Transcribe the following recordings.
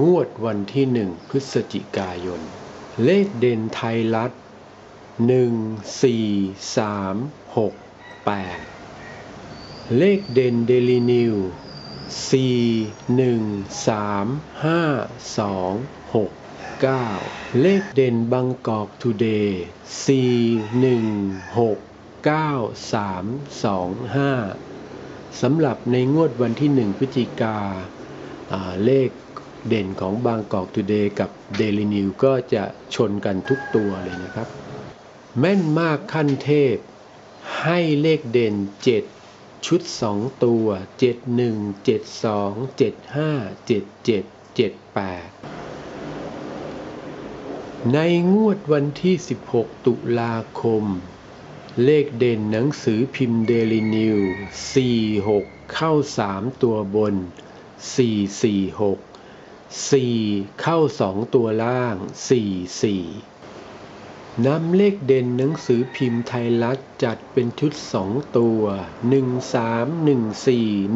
งวดวันที่หนึ่งพฤศจิกายน เลขเด่นไทยรัฐหนึ่งสี่สามหกแปดเลขเด่นเดลินิวสี่หนึ่งสามห้าสองหกเก้าเลขเด่นบางกอกทูเดย์สี่หนึ่งหกเก้าสามสองห้าสำหรับในงวดวันที่1พฤศจิกาเลข เด่นของบางกอกทูเดย์กับเดลินิวก็จะชนกันทุกตัวเลยนะครับ แม่นมากขั้นเทพ ให้เลขเด่น 7 ชุด 2 ตัว 71 72 75 77 78 ในงวดวันที่ 16 ตุลาคม เลขเด่นหนังสือพิมพ์เดลินิว 46 เข้า 3 ตัวบน 446 4เข้า2ตัวล่าง44นำเลขเด่นหนังสือพิมพ์ไทยรัฐจัดเป็นชุด2ตัว13 14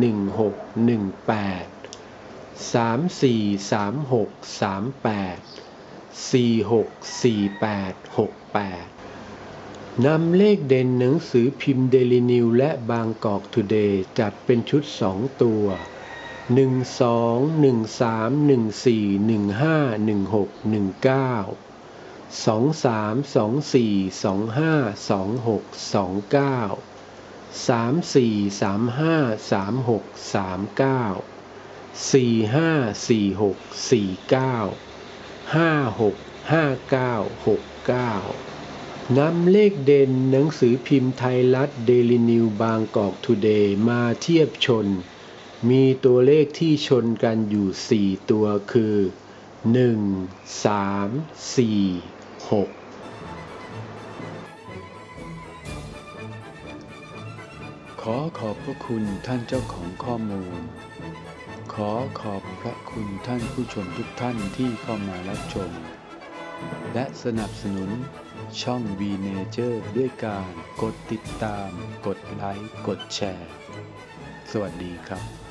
16 18 34 36 38 46 48 68นำเลขเด่นหนังสือพิมพ์เดลินิวและบางกอกทูเดย์จัดเป็นชุด2ตัว หนึ่งสองหนึ่งสามหนึ่งสี่หนึ่งห้าหนึ่งหกหนึ่งเก้าสองสามสองสี่สองห้าสองหกสองเก้าสามสี่สามห้าสามหกสามเก้าสี่ห้าสี่หกสี่เก้าห้าหกห้าเก้าหกเก้านำเลขเด่นหนังสือพิมพ์ไทยรัฐเดลินิวบางกอกทูเดย์มาเทียบชน มีตัวเลขที่ชนกันอยู่ 4 ตัวคือ 1 3 4 6 ขอขอบพระคุณท่านเจ้าของข้อมูล ขอขอบพระคุณท่านผู้ชมทุกท่านที่เข้ามารับชม และสนับสนุนช่อง V Nature ด้วยการกดติดตาม กดไลค์ กดแชร์ สวัสดีครับ